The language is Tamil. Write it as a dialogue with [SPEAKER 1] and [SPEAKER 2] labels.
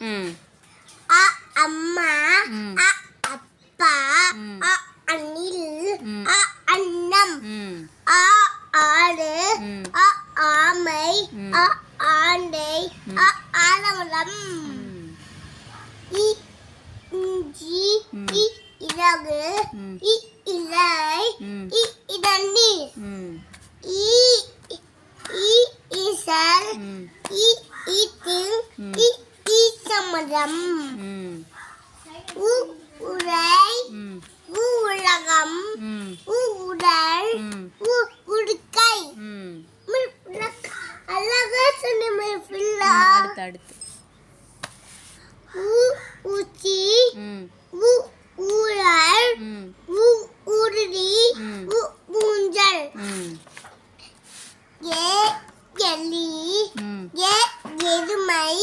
[SPEAKER 1] அ அம்மா. அ அப்பா. அ அணில். அ அன்னம்
[SPEAKER 2] ம்
[SPEAKER 1] ஆ ஆடு. அ ஆமை. அ ஆண்டை அ ஆலமரம்
[SPEAKER 2] ம்
[SPEAKER 1] இ இஞ்சி. இ இறகு. இ இலை. இ இதண்ணி இ இ ஈசல்
[SPEAKER 2] ம்
[SPEAKER 1] இ ஈட்டில்
[SPEAKER 2] ம்.
[SPEAKER 1] இ ஈச்சமரம்
[SPEAKER 2] ம்.
[SPEAKER 1] உ உரை. உலகம். உடல். உடுக்கை அழகா சொன்ன
[SPEAKER 2] அடுத்து
[SPEAKER 1] உச்சி. ஊழல்.
[SPEAKER 2] ம்.
[SPEAKER 1] உ உருளி
[SPEAKER 2] ம்.
[SPEAKER 1] உ ஊஞ்சல். ஏ எலி. ஏ எருமை.